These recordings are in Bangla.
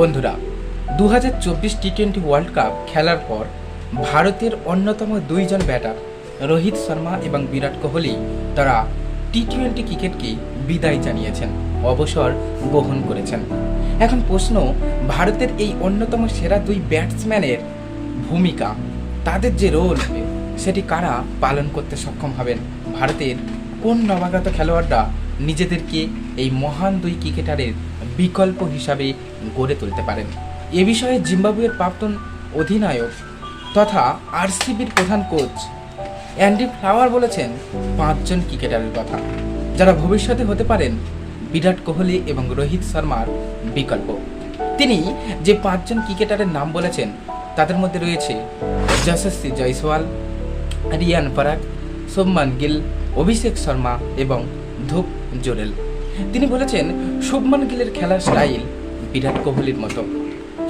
বন্ধুরা দু হাজার চব্বিশ টি টোয়েন্টি ওয়ার্ল্ড কাপ খেলার পর ভারতের অন্যতম দুইজন ব্যাটার রোহিত শর্মা এবং বিরাট কোহলি তারা টি টোয়েন্টি ক্রিকেটকে বিদায় জানিয়েছেন, অবসর গ্রহণ করেছেন। এখন প্রশ্ন, ভারতের এই অন্যতম সেরা দুই ব্যাটসম্যানের ভূমিকা, তাদের যে রোল সেটি কারা পালন করতে সক্ষম হবেন? ভারতের কোন নবাগত খেলোয়াড়রা নিজেদেরকে এই মহান দুই ক্রিকেটারের বিকল্প হিসাবে গড়ে তুলতে পারেন। এ বিষয়ে জিম্বাবুয়ের প্রাক্তন অধিনায়ক তথা আরসিবির প্রধান কোচ অ্যান্ডি ফ্লাওয়ার বলেছেন, পাঁচজন ক্রিকেটারের কথা। যারা ভবিষ্যতে হতে পারেন, বিরাট কোহলি এবং রোহিত শর্মার বিকল্প। তিনি যে পাঁচজন ক্রিকেটারের নাম বলেছেন, তাদের মধ্যে রয়েছে যশস্বী জয়সওয়াল, রিয়ান পরাগ শুভমান গিল, অভিষেক শর্মা এবং ধূপ জোরেল। তিনি বলেছেন, শুভমান গিলের খেলার স্টাইল বিরাট কোহলির মতো।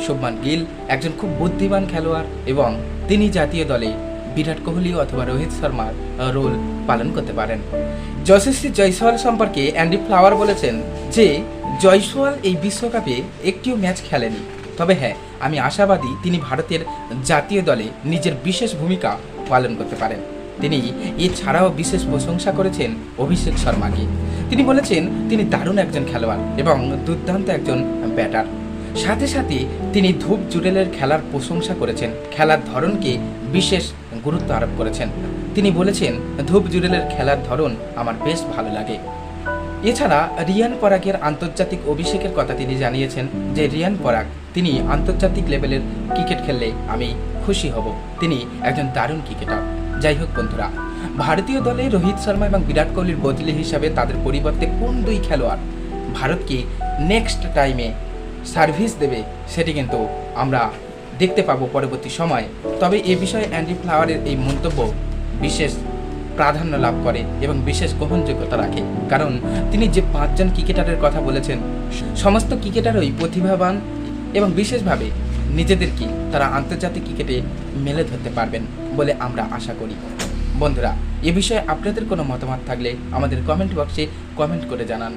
শুভমান গিল একজন খুব বুদ্ধিমান খেলোয়াড় এবং তিনি জাতীয় দলে বিরাট কোহলি অথবা রোহিত শর্মার রোল পালন করতে পারেন। যশস্বী জয়সওয়াল সম্পর্কে অ্যান্ডি ফ্লাওয়ার বলেছেন যে, জয়সওয়াল এই বিশ্বকাপে একটিও ম্যাচ খেলেনি। তবে হ্যাঁ আমি আশাবাদী তিনি ভারতের জাতীয় দলে নিজের বিশেষ ভূমিকা পালন করতে পারেন। তিনি এছাড়াও বিশেষ প্রশংসা করেছেন অভিষেক শর্মাকে। তিনি বলেছেন, তিনি দারুণ একজন খেলোয়াড় এবং দুর্দান্ত একজন ব্যাটার। সাথে সাথে তিনি ধূপ জুডেলের খেলার প্রশংসা করেছেন। খেলার ধরনকে বিশেষ গুরুত্ব আরোপ করেছেন। তিনি বলেছেন, ধূপ জুডেলের খেলার ধরন আমার বেশ ভালো লাগে। এছাড়া রিয়ান পরাগের আন্তর্জাতিক অভিষেকের কথা তিনি জানিয়েছেন যে, রিয়ান পরাগ, তিনি আন্তর্জাতিক লেভেলের ক্রিকেট খেললে আমি খুশি হব। তিনি একজন দারুণ ক্রিকেটার। যাই হোক বন্ধুরা ভারতীয় দলে রোহিত শর্মা এবং বিরাট কোহলির বদলি হিসাবে তাদের পরিবর্তে কোন দুই খেলোয়াড় ভারতকে নেক্সট টাইমে সার্ভিস দেবে, সেটি কিন্তু আমরা দেখতে পাবো পরবর্তী সময়ে। তবে এ বিষয়ে অ্যান্ডি ফ্লাওয়ারের এই মন্তব্য বিশেষ প্রাধান্য লাভ করে এবং বিশেষ গ্রহণযোগ্যতা রাখে। কারণ তিনি যে পাঁচজন ক্রিকেটারের কথা বলেছেন, সমস্ত ক্রিকেটারই প্রতিভাবান এবং বিশেষভাবে নিজেদেরকে তারা আন্তর্জাতিক ক্রিকেটে মেলে ধরতে পারবেন বলে আমরা আশা করি। বন্ধুরা এ বিষয়ে আপনাদের কোনো মতামত থাকলে আমাদের কমেন্ট বক্সে কমেন্ট করে জানান।